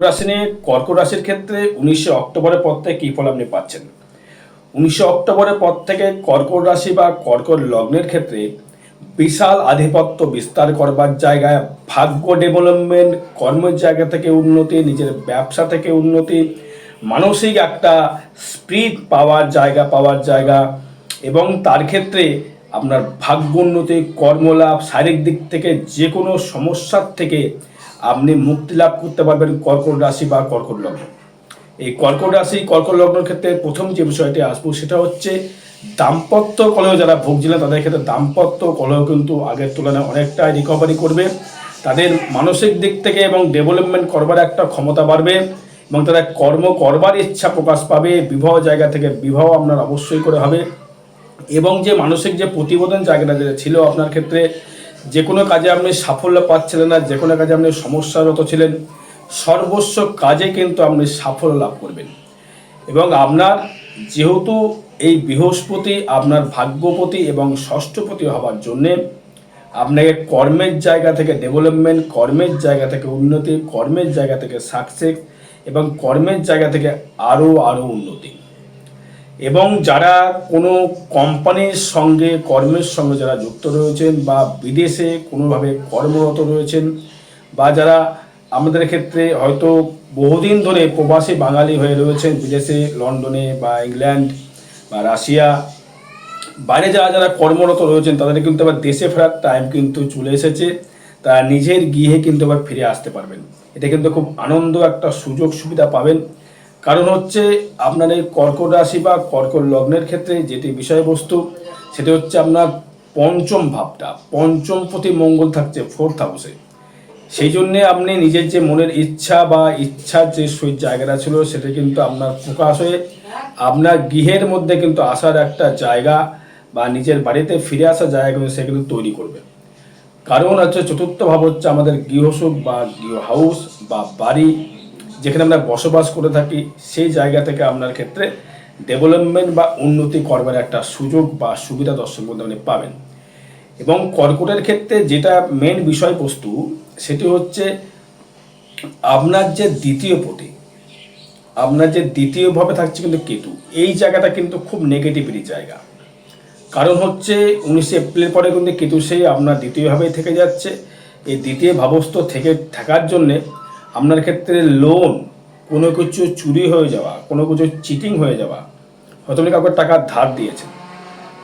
রাশি নিয়ে কর্কট রাশির ক্ষেত্রে উনিশে অক্টোবরের পর থেকে কী ফল আপনি পাচ্ছেন? উনিশে অক্টোবরের পর থেকে কর্কট রাশি বা কর্কট লগ্নের ক্ষেত্রে বিশাল আধিপত্য বিস্তার করবার জায়গায় ভাগ্য ডেভেলপমেন্ট, কর্মের জায়গা থেকে উন্নতি, নিজের ব্যবসা থেকে উন্নতি, মানসিক একটা স্পিড পাওয়ার জায়গা পাওয়ার জায়গা এবং তার ক্ষেত্রে আপনার ভাগ্য উন্নতি, কর্মলাভ, শারীরিক দিক থেকে যে কোনো সমস্যার থেকে আপনি মুক্তি লাভ করতে পারবেন কর্কট রাশি বা কর্কট লগ্ন। এই কর্কট রাশি, কর্কট লগ্নের ক্ষেত্রে প্রথম যে বিষয়টি আসব সেটা হচ্ছে দাম্পত্য কলহ যারা ভুগছিলেন তাদের ক্ষেত্রে দাম্পত্য কলহ কিন্তু আগের তুলনায় অনেকটাই রিকভারি করবে। তাদের মানসিক দিক থেকে এবং ডেভেলপমেন্ট করবার একটা ক্ষমতা বাড়বে এবং তারা কর্ম করবার ইচ্ছা প্রকাশ পাবে। বিবাহ জায়গা থেকে বিবাহ আপনার অবশ্যই করে হবে। এবং যে মানসিক যে প্রতিবেদন জায়গাটা যেটা ছিল আপনার ক্ষেত্রে যে কোনো কাজে আপনি সাফল্য পাচ্ছিলেন না, যে কোনো কাজে আপনি সমস্যারত ছিলেন, সর্বস্ব কাজে কিন্তু আপনি সাফল্য লাভ করবেন। এবং আপনার যেহেতু এই বৃহস্পতি আপনার ভাগ্যপতি এবং ষষ্ঠপতি হওয়ার জন্যে আপনাকে কর্মের জায়গা থেকে ডেভেলপমেন্ট কর্মের জায়গা থেকে উন্নতি, কর্মের জায়গা থেকে সাকসেস এবং কর্মের জায়গা থেকে আরও আরও উন্নতি। এবং যারা কোনো কোম্পানির সঙ্গে, কর্মের সঙ্গে যারা যুক্ত রয়েছেন বা বিদেশে কোনোভাবে কর্মরত রয়েছেন বা যারা আমাদের ক্ষেত্রে হয়তো বহুদিন ধরে প্রবাসী বাঙালি হয়ে রয়েছেন, বিদেশে, লন্ডনে বা ইংল্যান্ড বা রাশিয়া, বাইরে যারা যারা কর্মরত রয়েছেন, তাদের কিন্তু আবার দেশে ফেরার টাইম কিন্তু চলে এসেছে। তারা নিজের গৃহে কিন্তু আবার ফিরে আসতে পারবেন। এটা কিন্তু খুব আনন্দ একটা সুযোগ সুবিধা পাবেন। কারণ হচ্ছে আপনার এই কর্কট রাশি বা কর্কট লগ্নের ক্ষেত্রে যেটি বিষয়বস্তু, সেটি হচ্ছে আপনার পঞ্চম ভাবটা। পঞ্চম প্রতি মঙ্গল থাকছে ফোর্থ হাউসে সেই জন্যে আপনি নিজের যে মনের ইচ্ছা বা ইচ্ছার যে সই জায়গাটা ছিল, সেটা কিন্তু আপনার প্রকাশ হয়ে আপনার গৃহের মধ্যে কিন্তু আসার একটা জায়গা বা নিজের বাড়িতে ফিরে আসার জায়গা কিন্তু সে কিন্তু তৈরি করবে। কারণ হচ্ছে চতুর্থ ভাব হচ্ছে আমাদের গৃহসুখ বা গৃহ হাউস বা বাড়ি। যেখানে আমরা বসবাস করে থাকি, সেই জায়গা থেকে আপনার ক্ষেত্রে ডেভেলপমেন্ট বা উন্নতি করবার একটা সুযোগ বা সুবিধা দর্শক বন্ধু আপনি পাবেন। এবং কর্কটের ক্ষেত্রে যেটা মেন বিষয়বস্তু, সেটি হচ্ছে আপনার যে দ্বিতীয় পতি আপনার যে দ্বিতীয়ভাবে থাকছে কিন্তু কেতু, এই জায়গাটা কিন্তু খুব নেগেটিভিটি জায়গা। কারণ হচ্ছে উনিশে এপ্রিল পরে কিন্তু কেতু সেই আপনার দ্বিতীয়ভাবেই থেকে যাচ্ছে। এই দ্বিতীয় ভাবস্থ থেকে থাকার জন্যে আপনার ক্ষেত্রে লোন কোনো কিছু চুরি হয়ে যাওয়া, কোনো কিছু চিটিং হয়ে যাওয়া, হয়তো আপনি কাউকে টাকা ধার দিয়েছেন।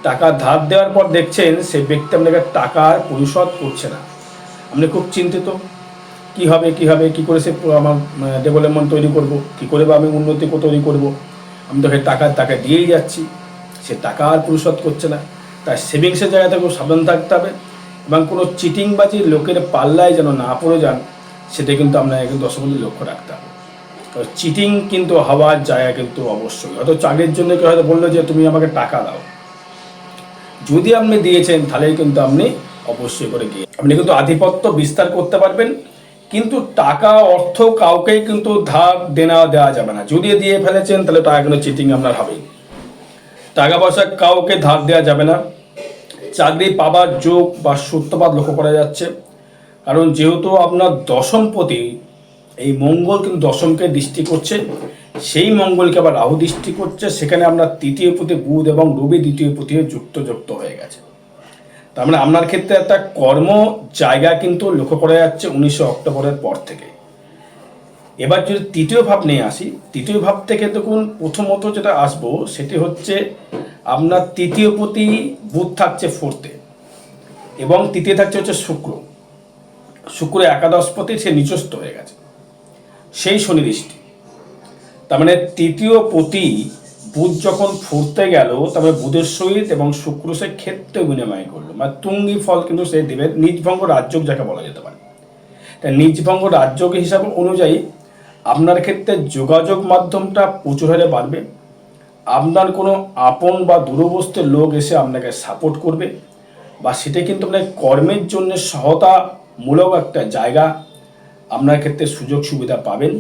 টাকা ধার দেওয়ার পর দেখছেন সেই ব্যক্তি আপনাকে টাকা পরিশোধ করছে না। আপনি খুব চিন্তিত, কি হবে কি হবে, কি করে সে আমার ডেভেলপমেন্ট তৈরি করব, কি করে বা আমি উন্নতি তৈরি করব? আমি তোকে টাকা টাকা দিয়েই যাচ্ছি, সে টাকা আর পরিশোধ করছে না। তাই সেভিংসের জায়গা থেকে সাবধান থাকতে হবে এবং কোনো চিটিংবাজি লোকের পাল্লায় যেন না পড়ে যান। সেটা কিন্তু আপনাকে কিন্তু দশমন্দি লক্ষ্য রাখতে হবে। কারণ চিটিং কিন্তু হওয়ার জায়গা কিন্তু অবশ্যই। হয়তো চাকরির জন্য কেউ হয়তো বলল যে, তুমি আমাকে টাকা দাও। যদি আপনি দিয়েছেন, তাহলেই কিন্তু আপনি অবশ্যই করে গিয়ে, আপনি কিন্তু আধিপত্য বিস্তার করতে পারবেন। কিন্তু টাকা, অর্থ কাউকেই কিন্তু ধার দেনা দেওয়া যাবে না। যদি দিয়ে ফেলেছেন, তাহলে টাকা কিন্তু চিটিং আপনার হবেই টাকা পয়সা কাউকে ধার দেওয়া যাবে না। চাকরি পাবার যোগ বা সূত্রপাত লক্ষ্য করা যাচ্ছে। কারণ যেহেতু আপনার দশমপতি এই মঙ্গল কিন্তু দশমকে দৃষ্টি করছে, সেই মঙ্গলকে আবার রাহু দৃষ্টি করছে, সেখানে আপনার তৃতীয় পতি বুধ এবং রবি দ্বিতীয় পতি যুক্ত যুক্ত হয়ে গেছে। তার মানে আপনার ক্ষেত্রে একটা কর্ম জায়গা কিন্তু লক্ষ্য করা যাচ্ছে উনিশে অক্টোবরের পর থেকে। এবার যদি তৃতীয় ভাব নিয়ে আসি, তৃতীয় ভাব থেকে দেখুন প্রথমত যেটা আসব, সেটি হচ্ছে আপনার তৃতীয় পতি বুধ থাকছে ফোর্থে এবং তৃতীয় থাকছে হচ্ছে শুক্র। শুক্র একাদশ একাদশপতি সে নিচস্থ হয়ে গেছে। সেই শনি দৃষ্টি। তার মানে তৃতীয় পতি বুধ যখন ফুরতে গেল, তবে বুধের সহিত এবং শুক্র সে ক্ষেত্রে বিনিময় করল। মানে তুঙ্গি ফল কিন্তু সে দেবে, নিজভঙ্গ রাজ্যক যাকে বলা যেতে পারে। তাই নিজভঙ্গ রাজ্যক হিসাব অনুযায়ী আপনার ক্ষেত্রে যোগাযোগ মাধ্যমটা প্রচুর হারে বাড়বে। আপনার কোনো আপন বা দূরবস্তের লোক এসে আপনাকে সাপোর্ট করবে। বা সেটা কিন্তু আপনার কর্মের জন্য সহতামূলক একটা জায়গা আপনার ক্ষেত্রে সুযোগ সুবিধা পাবেন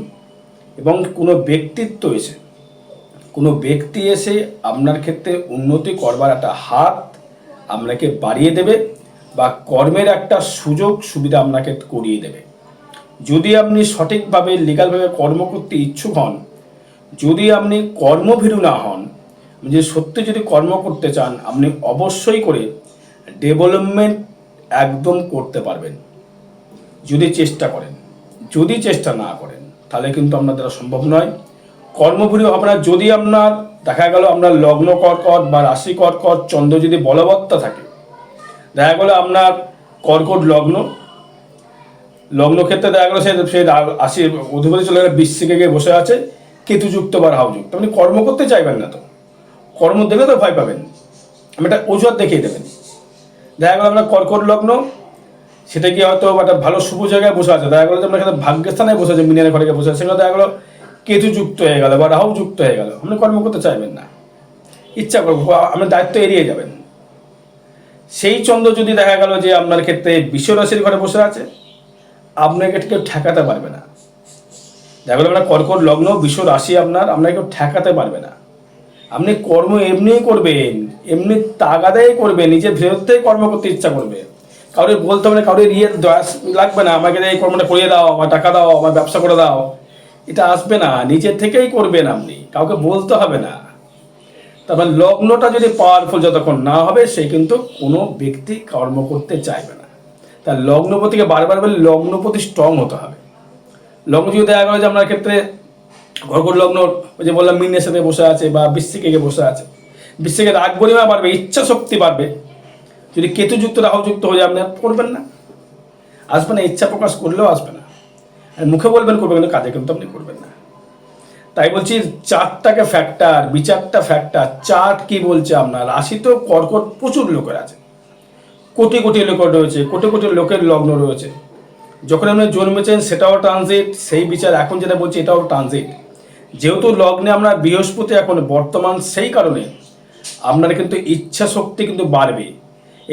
এবং কোনো ব্যক্তিত্ব এসে, কোনো ব্যক্তি এসে আপনার ক্ষেত্রে উন্নতি করবার একটা হাত আপনাকে বাড়িয়ে দেবে বা কর্মের একটা সুযোগ সুবিধা আপনাকে করিয়ে দেবে। যদি আপনি সঠিকভাবে লিগালভাবে কর্ম করতে ইচ্ছুক হন, যদি আপনি কর্মভীরু না হন যে সত্যি যদি কর্ম করতে চান, আপনি অবশ্যই করে ডেভেলপমেন্ট একদম করতে পারবেন। যদি চেষ্টা করেন, যদি চেষ্টা না করেন, তাহলে কিন্তু আপনার দ্বারা সম্ভব নয়। কর্মভূমি আপনার যদি আপনার, দেখা গেল আপনার লগ্ন কর্কট বা রাশি কর্কট, চন্দ্র যদি বলবত্তা থাকে, দেখা গেলো আপনার কর্কট লগ্ন লগ্ন ক্ষেত্রে দেখা গেলো সে সে রা- আশি অধিপতি চলে গেলে, বৃশ্চিকে গিয়ে বসে আছে, কেতুযুক্ত বা রাহুযুক্ত আপনি কর্ম করতে চাইবেন না তো। কর্ম দেখলে তো ভয় পাবেন। আমি একটা অজুহাত দেখিয়ে দেবেন। দেখা গেলো আপনার কর্কট লগ্ন সেটা কি হয়তো একটা ভালো শুভ জায়গায় বসে আছে? দেখা গেলো যে এখানে ভাগ্যস্থানে বসে আছে মিনের ঘরে বসে আছে। সেখানে দেখা গেলো কেতু যুক্ত হয়ে গেল বা রাহু যুক্ত হয়ে গেল। আপনি কর্ম করতে চাইবেন না। ইচ্ছা করব আপনি দায়িত্ব এড়িয়ে যাবেন। সেই চন্দ্র যদি দেখা গেল যে আপনার ক্ষেত্রে বিশ্ব রাশির ঘরে বসে আছে, আপনাকে কেউ ঠেকাতে পারবে না। দেখা গেলো আপনার কর্কট লগ্ন বিশ্ব রাশি আপনার, আপনাকে কেউ ঠেকাতে পারবে না। আপনি কর্ম এমনিই করবেন, এমনি তাগাদাই করবেন, নিজের ভেতরতেই কর্ম করতে ইচ্ছা করবে কাউরে বলতে হবে না, কাউরে ইয়ে দয়া লাগবে না, আমাকে এই কর্মটা করিয়ে দাও, আমার টাকা দাও, আমার ব্যবসা করে দাও। এটা আসবে না, নিজের থেকেই করবেন আপনি, কাউকে বলতে হবে না। তারপর লগ্নটা যদি পাওয়ারফুল যতক্ষণ না হবে, সে কিন্তু কোনো ব্যক্তি কর্ম করতে চাইবে না। তার লগ্নপতিকে বারবার বলে লগ্নপতি স্ট্রং হতে হবে। লগ্ন যদি দেখা গেলো যে আপনার ক্ষেত্রে কর্কট লগ্ন, ওই যে বললাম মিনের সাথে বসে আছে বা বৃশ্চিকে গিয়ে বসে আছে বৃশ্চিকে রাগ পরিমাণ বাড়বে ইচ্ছা শক্তি বাড়বে। যদি কেতুযুক্ত রাহুযুক্ত হয়ে যায়, আপনি করবেন না। আসবে না, ইচ্ছা প্রকাশ করলেও আসবে না। আর মুখে বলবেন, করবেন, কিন্তু কাজে কিন্তু আপনি করবেন না। তাই বলছি চারটাকে ফ্যাক্টর বিচারটা ফ্যাক্টর চার্ট কি বলছে আপনার? রাশি তো কর্কট প্রচুর লোকের আছে। কোটি কোটি লোক রয়েছে, কোটি কোটি লোকের লগ্ন রয়েছে। যখন আপনি জন্মেছেন, সেটাও ট্রানজিট সেই বিচার এখন যেটা বলছি, এটাও ট্রানজিট যেহেতু লগ্নে আমরা বৃহস্পতি এখন, বর্তমান সেই কারণে, আপনার কিন্তু ইচ্ছা শক্তি কিন্তু বাড়বে।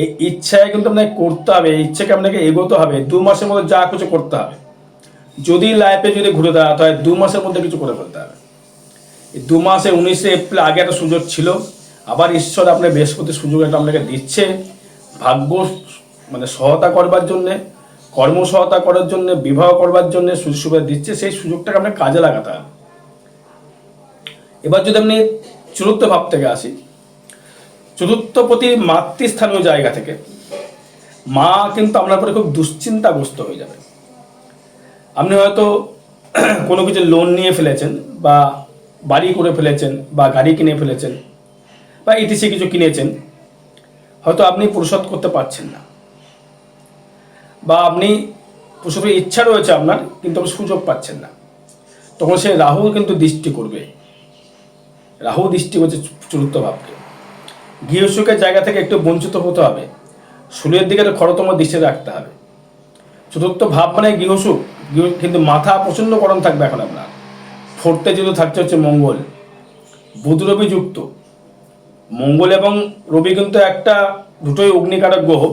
এই ইচ্ছায় কিন্তু আপনাকে করতে হবে, এই ইচ্ছাকে আপনাকে এগোতে হবে, দু মাসের মধ্যে যা কিছু করতে হবে। যদি লাইফে যদি ঘুরে দাঁড়াতে হয়, দু মাসের মধ্যে কিছু করে ফেলতে হবে। এই দু মাসে, উনিশে এপ্রিল আগে একটা সুযোগ ছিল, আবার ঈশ্বর আপনার বৃহস্পতি সুযোগ একটা আপনাকে দিচ্ছে। ভাগ্য মানে সহায়তা করবার জন্যে, কর্ম সহায়তা করার জন্য, বিবাহ করবার জন্য সুযোগ সুবিধা দিচ্ছে, সেই সুযোগটাকে আপনাকে কাজে লাগাতে হবে। এবার যদি আপনি চতুর্থ ভাব থেকে আসি চতুর্থ প্রতি মাতৃস্থানীয় জায়গা থেকে। মা কিন্তু আপনার পরে খুব দুশ্চিন্তাগ্রস্ত হয়ে যাবে। আপনি হয়তো কোনো কিছু লোন নিয়ে ফেলেছেন বা বাড়ি করে ফেলেছেন বা গাড়ি কিনে ফেলেছেন বা ইটিসি কিছু কিনেছেন, হয়তো আপনি পরিশোধ করতে পারছেন না। বা আপনি পরিশোধের ইচ্ছা রয়েছে আপনার, কিন্তু আপনি সুযোগ পাচ্ছেন না। তখন সে রাহু কিন্তু দৃষ্টি করবে। রাহু দৃষ্টি করছে চতুর্থ ভাবকে। গৃহসুখের জায়গা থেকে একটু বঞ্চিত হতে হবে। শুলের দিকে খরতম দৃষ্টি রাখতে হবে। চতুর্থ ভাব মানে গৃহসুখ গৃহ কিন্তু মাথা প্রচণ্ড গরম থাকবে এখন আপনার। ফোর্থে যেহেতু থাকছে হচ্ছে মঙ্গল। বুধ রবি যুক্ত। মঙ্গল এবং রবি কিন্তু একটা দুটোই অগ্নিকারক গ্রহ।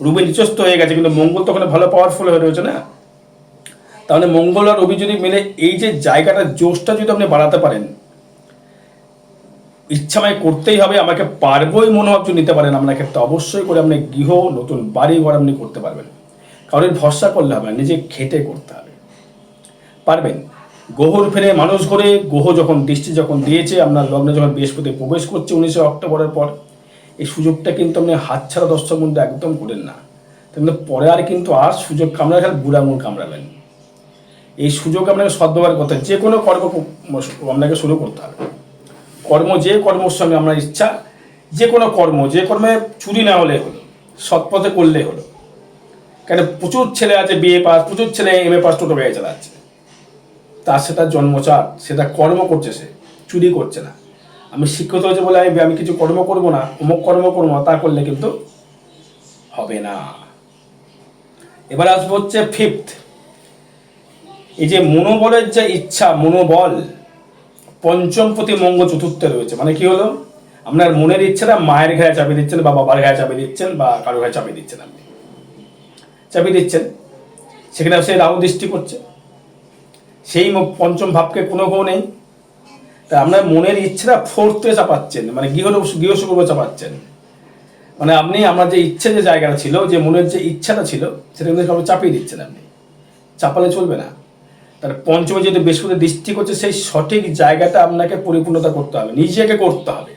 রবি নিচস্ত হয়ে গেছে, কিন্তু মঙ্গল তো ওখানে ভালো পাওয়ারফুল হয়ে রয়েছে না? তাহলে মঙ্গল আর রবি যদি মিলে এই যে জায়গাটা জোশটা যদি আপনি বাড়াতে পারেন ইচ্ছাময় করতেই হবে, আমাকে পারবই মনোভাব যদি নিতে পারেন আপনার ক্ষেত্রে অবশ্যই করে আপনি গৃহ, নতুন বাড়ি ঘর আপনি করতে পারবেন। কারোর ভরসা করলে হবে নিজে খেটে করতে হবে। পারবেন? গ্রহর ফেরে মানুষ ঘরে গ্রহ যখন, দৃষ্টি যখন দিয়েছে, আপনার লগ্নে যখন বৃহস্পতি প্রবেশ করছে উনিশে অক্টোবরের পর, এই সুযোগটা কিন্তু আপনি হাতছাড়া দর্শক মধ্যে একদম করেন না। কিন্তু পরে আর কিন্তু আর সুযোগ কামড়া খেলে বুড়া আঙুল কামড়াবেন। এই সুযোগ আপনাকে সদ্ব্যবহার করতে যে কোনো কর্ম আপনাকে শুরু করতে হবে। কর্ম, যে কর্মর সঙ্গে আপনার ইচ্ছা, যে কোনো কর্ম, যে কর্মে চুরি না হলে হলো সৎপথে করলে হলো। কেন প্রচুর ছেলে আছে বিএ পাস প্রচুর ছেলে এম এ পাস টোটো গাড়ি চালাচ্ছে। তার সেটা জন্মচার সেটা কর্ম করছে সে, চুরি করছে না। আমি শিক্ষিত হয়েছে বলে আমি আমি কিছু কর্ম করব না, অমুক কর্ম করব না, তা করলে কিন্তু হবে না। এবার আসব হচ্ছে ফিফথ এই যে মনোবলের যে ইচ্ছা, মনোবল পঞ্চম প্রতি মঙ্গল চতুর্থে রয়েছে। মানে কি হলো? আপনার মনের ইচ্ছাটা মায়ের ঘায়ে চাপিয়ে দিচ্ছেন বা বাবার ঘায়ে চাপিয়ে দিচ্ছেন বা কারও ঘায়ে চাপিয়ে দিচ্ছেন আপনি। চাপিয়ে দিচ্ছেন। সেখানে সে রাহু দৃষ্টি করছে। সেই পঞ্চম ভাবকে কোনো কেউ নেই। তা আপনার মনের ইচ্ছাটা ফোর্থে চাপাচ্ছেন। মানে গৃহ গৃহসুখ চাপাচ্ছেন। মানে আপনি আমার যে ইচ্ছে যে জায়গাটা ছিল, যে মনের যে ইচ্ছাটা ছিল, সেটা কিন্তু সব চাপিয়ে দিচ্ছেন আপনি। চাপালে চলবে না। তার পঞ্চমে যেহেতু বৃহস্পতি দৃষ্টি করছে, সেই সঠিক জায়গাটা আপনাকে পরিপূর্ণতা করতে হবে। নিজেকে করতে হবে।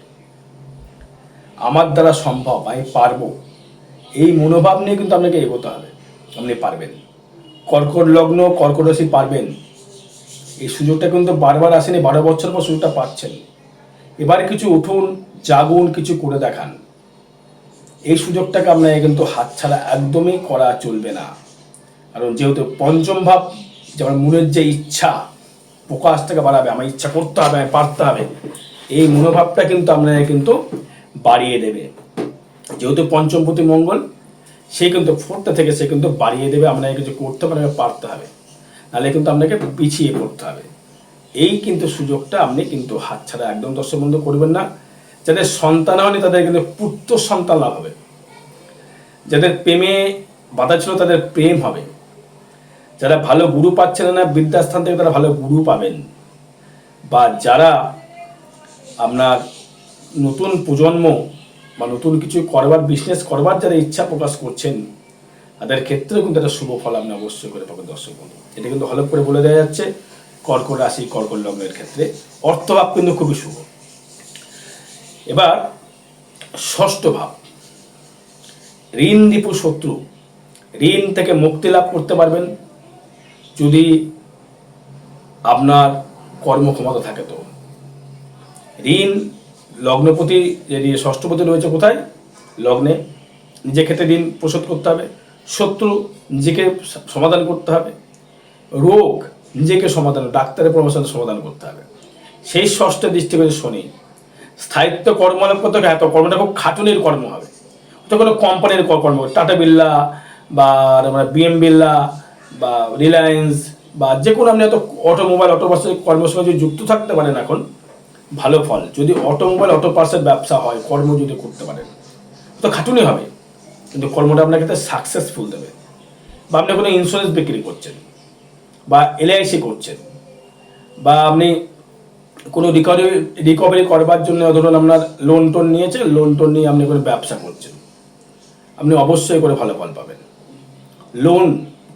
আমার দ্বারা সম্ভব, আমি পারব। এই মনোভাব নিয়ে কিন্তু আপনাকে এগোতে হবে। আপনি পারবেন। কর্কট লগ্ন, কর্কট রাশি পারবেন। এই সুযোগটা কিন্তু বারবার আসেনি, বারো বছর পর সুযোগটা পাচ্ছেন। এবারে কিছু উঠুন, জাগুন, কিছু করে দেখান। এই সুযোগটাকে আপনাকে কিন্তু হাতছাড়া একদমই করা চলবে না। কারণ যেহেতু পঞ্চম ভাব যেমন মনের যে ইচ্ছা প্রকাশটাকে বাড়াবে, আমার ইচ্ছা করতে হবে, আমি পারতে হবে, এই মনোভাবটা কিন্তু আপনাকে কিন্তু বাড়িয়ে দেবে। যেহেতু পঞ্চমপতি মঙ্গল, সে কিন্তু ফোরটা থেকে সে কিন্তু বাড়িয়ে দেবে আপনাকে কিছু করতে পারবে পারতে হবে। নাহলে কিন্তু আপনাকে পিছিয়ে পড়তে হবে। এই কিন্তু সুযোগটা আপনি কিন্তু হাতছাড়া একদম দর্শক বন্ধু করবেন না। যাদের সন্তান হয়নি, তাদের কিন্তু পুত্র সন্তান লাভ হবে। যাদের প্রেমে বাধা ছিল, তাদের প্রেম হবে। যারা ভালো গুরু পাচ্ছেন না বিদ্যাস্থান থেকে তারা ভালো গুরু পাবেন। বা যারা আপনার নতুন প্রজন্ম বা নতুন কিছু করবার বিজনেস করবার যারা ইচ্ছা প্রকাশ করছেন, তাদের ক্ষেত্রেও কিন্তু একটা শুভ ফল আপনি অবশ্যই করে পাবেন দর্শক বন্ধু। এটা কিন্তু হলপ করে বলে দেওয়া যাচ্ছে, কর্কট রাশি, কর্কট লগ্নের ক্ষেত্রে অর্থভাব কিন্তু খুবই শুভ। এবার ষষ্ঠ ভাব, ঋণ দীপু শত্রু, ঋণ থেকে মুক্তি লাভ করতে পারবেন। যদি আপনার কর্মক্ষমতা থাকে তো। ঋণ, লগ্নপতি যদি ষষ্ঠপতি রয়েছে কোথায়? লগ্নে নিজের ক্ষেত্রে ঋণ পরিশোধ করতে হবে, শত্রু নিজেকে সমাধান করতে হবে, রোগ নিজেকে সমাধান, ডাক্তারের পরামর্শ সমাধান করতে হবে। সেই ষষ্ঠ দৃষ্টি করে শনি, স্থায়িত্ব কর্মলাভ করতে এত কর্মটা খুব খাটুনির কর্ম হবে। তো কোনো কোম্পানির কর্ম, টাটা বিল্লা বা বিএম বিল্লা বা রিলায়েন্স বা যে কোনো আপনি এত অটোমোবাইল অটো বাসের কর্মের যদি যুক্ত থাকতে পারেন এখন, ভালো ফল। যদি অটোমোবাইল অটো পার্সের ব্যবসা হয়, কর্ম যদি করতে পারেন, তো খাটুনি হবে। কিন্তু কর্মটা আপনাকে তো সাকসেসফুল দেবে। বা আপনি কোনো ইন্স্যুরেন্স বিক্রি করছেন, বা এলআইসি করছেন, বা আপনি কোনো রিকভারি রিকভারি করবার জন্য ধরুন আপনার লোন টোন নিয়েছেন লোন টোন নিয়ে আপনি কোনো ব্যবসা করছেন, আপনি অবশ্যই করে ভালো ফল পাবেন। লোন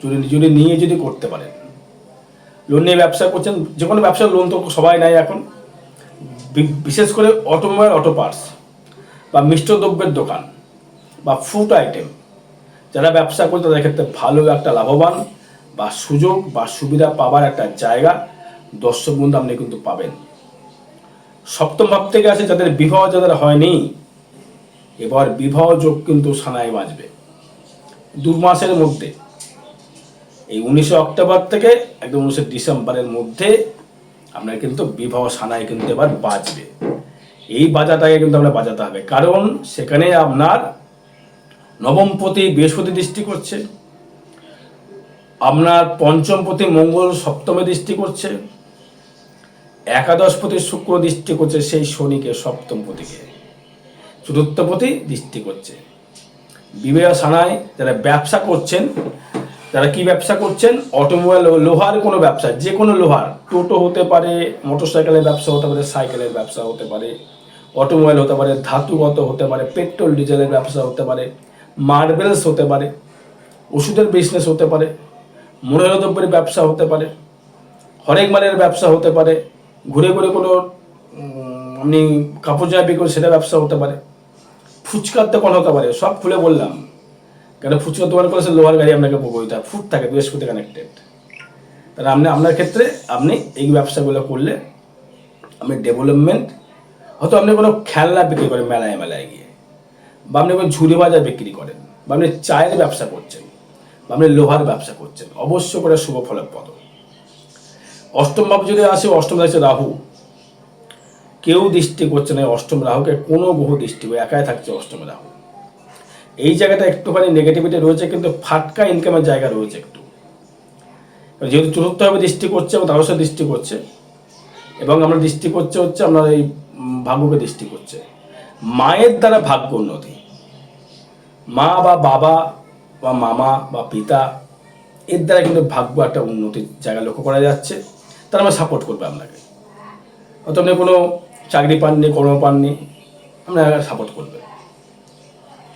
যদি যদি নিয়ে যদি করতে পারেন। লোন নিয়ে ব্যবসা করছেন, যে কোনো ব্যবসার লোন তো সবাই নেয় এখন। বিশেষ করে অটোমোবাইল অটো পার্টস বা মিষ্ট দ্রব্যের দোকান বা ফুড আইটেম যারা ব্যবসা করে তাদের ক্ষেত্রে ভালো একটা লাভবান বা সুযোগ বা সুবিধা পাবার একটা জায়গা দর্শক বন্ধু আপনি কিন্তু পাবেন। সপ্তম ভাব থেকে আছে যাদের বিবাহ যাদের হয়নি, এবার বিবাহ যোগ কিন্তু সানায় বাঁচবে দু মাসের মধ্যে এই উনিশে অক্টোবর থেকে একদম উনিশে ডিসেম্বরের মধ্যে আপনার কিন্তু বিবাহ সানায় কিন্তু এবার বাজবে। এই বাজাটাকে কিন্তু আমরা বাজাতে হবে। কারণ সেখানে আপনার নবমপতি বৃহস্পতি দৃষ্টি করছে, আপনার পঞ্চমপতি মঙ্গল সপ্তমে দৃষ্টি করছে একাদশপতি শুক্র দৃষ্টি করছে সেই শনিকে সপ্তমপতিকে চতুর্থপতি দৃষ্টি করছে। বিবাহ সানায় যারা ব্যবসা করছেন যারা কি ব্যবসা করছেন অটোমোবাইল লোহার কোনো ব্যবসা যে কোনো লোহার টোটো হতে পারে মোটরসাইকেলের ব্যবসা হতে পারে সাইকেলের ব্যবসা হতে পারে অটোমোবাইল হতে পারে ধাতুগত হতে পারে পেট্রোল ডিজেলের ব্যবসা হতে পারে মার্বেলস হতে পারে ওষুধের বিজনেস হতে পারে মনোহর দ্রব্যের ব্যবসা হতে পারে হরেক মালের ব্যবসা হতে পারে ঘুরে ঘুরে কোনো আপনি কাপড় জামা বিক্রি করে সেটা ব্যবসা হতে পারে ফুচকার দোকান হতে পারে সব খুলে বললাম কেন ফুচকার দোকান করে সে লোহার গাড়ি আপনাকে বইতে হয় ফুট থাকে বৃহস্পতি কানেক্টেড তাহলে আপনি, আপনার ক্ষেত্রে আপনি এই ব্যবসাগুলো করলে আপনি ডেভেলপমেন্ট হয়তো আপনি কোনো খেলনা বিক্রি করেন মেলায় মেলায় গিয়ে, বা আপনি কোনো ঝুড়ি বাজার বিক্রি করেন, বা আপনি চায়ের ব্যবসা করছেন, বা আপনি লোহার ব্যবসা করছেন, অবশ্য করে শুভ ফলপ্রদ অষ্টম ভাব যদি আসে, অষ্টম আছে রাহু। কেউ দৃষ্টি করছে না অষ্টম রাহুকে, কোনো গ্রহ দৃষ্টি একাই থাকছে অষ্টম রাহু। এই জায়গাটা একটুখানি নেগেটিভিটি রয়েছে, কিন্তু ফাটকা ইনকামের জায়গা রয়েছে একটু। যেহেতু চতুর্থভাবে দৃষ্টি করছে, এবং দ্বাদশ দৃষ্টি করছে, এবং আমরা দৃষ্টি করছে হচ্ছে আমরা এই ভাগ্যকে দৃষ্টি করছে। মায়ের দ্বারা ভাগ্য উন্নতি। মা বা বাবা বা মামা বা পিতা, এর দ্বারা কিন্তু ভাগ্য একটা উন্নতির জায়গা লক্ষ্য করা যাচ্ছে। তারা আমরা সাপোর্ট করবে আপনাকে। হয়তো আপনি কোনো চাকরি পাননি, কর্ম পাননি আপনারা সাপোর্ট করবে।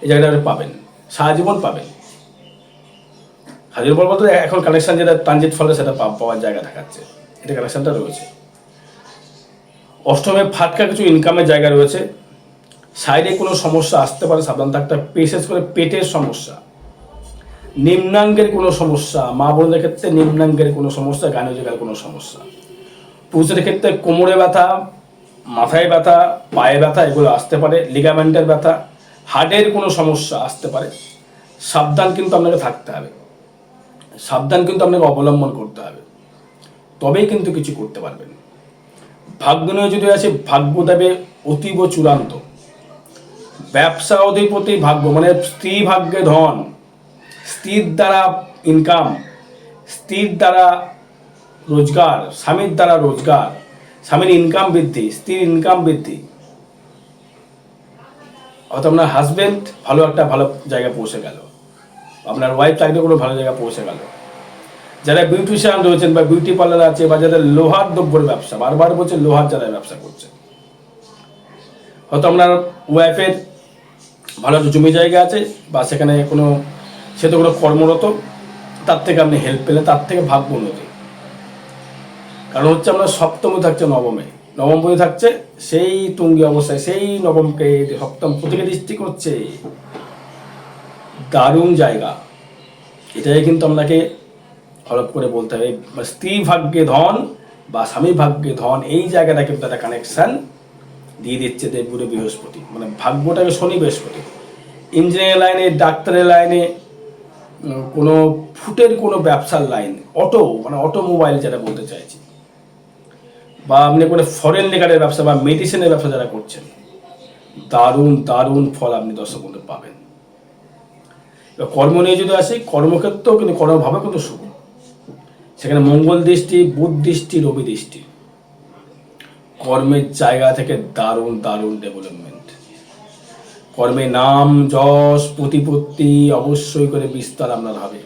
এই জায়গাটা পাবেন, সারা জীবন পাবেন। হাজির বলতে এখন কানেকশন যেটা ট্রানজিট ফলে সেটা পাওয়ার জায়গা দেখাচ্ছে। এটা কানেকশনটা রয়েছে। অষ্টমে ফাটকা কিছু ইনকামের জায়গা রয়েছে। সাইডে কোনো সমস্যা আসতে পারে, সাবধান থাকতে। বিশেষ করে পেটের সমস্যা। নিম্নাঙ্গের কোনো সমস্যা, মা বোনদের ক্ষেত্রে নিম্নাঙ্গের কোনো সমস্যা গানজিকার কোনো সমস্যা। পুরুষের ক্ষেত্রে কোমরে ব্যথা, মাথায় ব্যথা, পায়ে ব্যথা, এগুলো আসতে পারে। লিগামেন্টের ব্যথা হার্টের কোনো সমস্যা আসতে পারে। সাবধান কিন্তু আপনাকে থাকতে হবে। সাবধান কিন্তু আপনাকে অবলম্বন করতে হবে। তবেই কিন্তু কিছু করতে পারবেন। ভাগ্য যদি আছে, ভাগ্য দেবে অতীব চূড়ান্ত। ব্যবসা অধিপতি ভাগ্য মানে স্ত্রী ভাগ্যে ধন। স্ত্রীর দ্বারা ইনকাম স্ত্রীর দ্বারা রোজগার, স্বামীর দ্বারা রোজগার। স্বামীর ইনকাম বৃদ্ধি, স্ত্রীর ইনকাম বৃদ্ধি। হয়তো আপনার হাজবেন্ড ভালো একটা ভালো জায়গায় পৌঁছে গেল। আপনার ওয়াইফ চাকরি কোনো ভালো জায়গায় পৌঁছে গেল। যারা বিউটিশিয়ান রয়েছেন বা বিউটি পার্লার আছে বা যাদের লোহার দ্রব্যের ব্যবসা, বারবার বলছে লোহার যারা ব্যবসা করছে। হয়তো আপনার ওয়াইফের ভালো একটা জমি জায়গা আছে বা সেখানে কোনো, সে তো কোনো কর্মরত, তার থেকে আপনি হেল্প পেলেন, তার থেকে ভাগ্য উন্নতি। কারণ হচ্ছে আপনার সপ্তমে থাকছে নবমে। নবমপতি থাকছে, সেই তুঙ্গি অবস্থায়, সেই নবমকে সপ্তম প্রতিকে দৃষ্টি করছে। দারুণ জায়গা। এটাই কিন্তু আপনাকে হলপ করে বলতে হবে। স্ত্রী ভাগ্যে ধন বা স্বামী ভাগ্যে ধন, এই জায়গাটা কিন্তু একটা কানেকশান দিয়ে দিচ্ছে দেবগুরু বৃহস্পতি। মানে ভাগ্যটাকে শনি বৃহস্পতি। ইঞ্জিনিয়ারিং লাইনে, ডাক্তারের লাইনে, কোনো ফুটের কোনো ব্যবসার লাইন, অটো মানে অটোমোবাইল যেটা বলতে চাইছি। বা আপনি কোনো ফরেন লিগারের ব্যবসা বা মেডিসিনের ব্যবসা যারা করছেন, দারুণ দারুণ ফল আপনি দর্শক বন্ধু পাবেন। কর্ম নিয়ে যদি আসি, কর্মক্ষেত্রেও কিন্তু কর্মভাবে কিন্তু শুভ সেখানে মঙ্গল দৃষ্টি, বুধ দৃষ্টি, রবি দৃষ্টি। কর্মের জায়গা থেকে দারুণ দারুণ ডেভেলপমেন্ট কর্মে নাম, যশ, প্রতিপত্তি অবশ্যই করে বিস্তার আপনার হবে।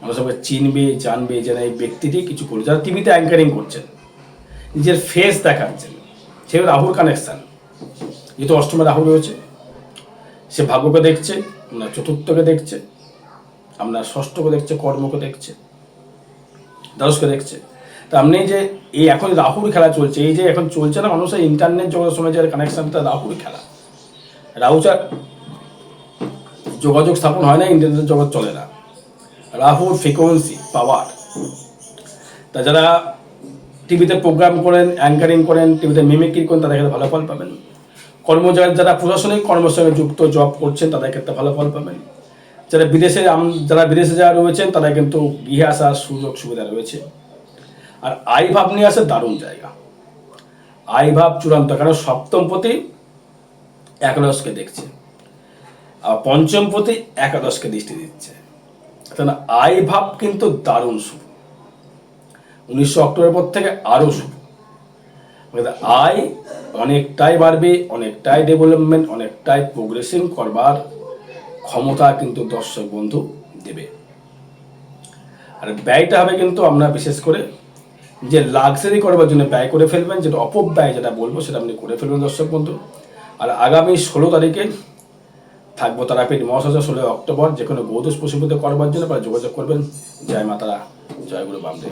মানুষ সবাই চিনবে, জানবে যে না এই ব্যক্তিটি কিছু করছে যারা টিভিতে অ্যাঙ্কারিং করছেন নিজের ফেস দেখাচ্ছেন। সে রাহুর কানেকশান যেহেতু অষ্টমে রাহু রয়েছে সে ভাগ্যকে দেখছে আপনার চতুর্থকে দেখছে আপনার ষষ্ঠকে দেখছে, কর্মকে দেখছে, দ্বাদশকে দেখছে। তা আপনি যে এই এখন রাহুর খেলা চলছে, এই যে এখন চলছে না, মানুষের ইন্টারনেট জগতের সঙ্গে যে কানেকশানটা রাহুর খেলা। রাহু ছাড়া যোগাযোগ স্থাপন হয় না ইন্টারনেট জগৎ চলে না। রাহুর ফ্রিকোয়েন্সি পাওয়ার তা যারা টিভিতে প্রোগ্রাম করেন অ্যাঙ্কারিং করেন, টিভিতে মিমিক্রি করেন, তাদের ক্ষেত্রে ভালো ফল পাবেন। কর্মচারী যারা প্রশাসনিক কর্মের সঙ্গে যুক্ত জব করছেন, তাদের ক্ষেত্রে ভালো ফল পাবেন। যারা বিদেশে যারা বিদেশে যারা রয়েছেন তারা কিন্তু গৃহে আসার সুযোগ সুবিধা রয়েছে। আর আই ভাব নিয়ে আসে দারুণ জায়গা। আই ভাব চূড়ান্ত, কারণ সপ্তম পতি একাদশকে দেখছে। আর পঞ্চম পতি একাদশকে দৃষ্টি দিচ্ছে। তাহলে আই ভাব কিন্তু দারুণ শুভ। উনিশশো অক্টোবরের পর থেকে আরও শুভ আয় অনেকটাই বাড়বে, অনেকটাই ডেভেলপমেন্ট অনেকটাই প্রোগ্রেসিং করবার ক্ষমতা কিন্তু দর্শক বন্ধু দেবে। আর ব্যয়টা হবে কিন্তু আমরা বিশেষ করে যে লাক্সারি করবার জন্য ব্যয় করে ফেলবেন, যেটা অপব্যয় যেটা বলব সেটা আপনি করে ফেলবেন দর্শক বন্ধু। আর আগামী ষোলো তারিখে থাকব তারাপীঠ মহাশয় ষোলোই অক্টোবর যে কোনো গৌতষ পশুপতি করবার জন্য যোগাযোগ করবেন। জয় মাতারা, জয় গুরু বামদেব।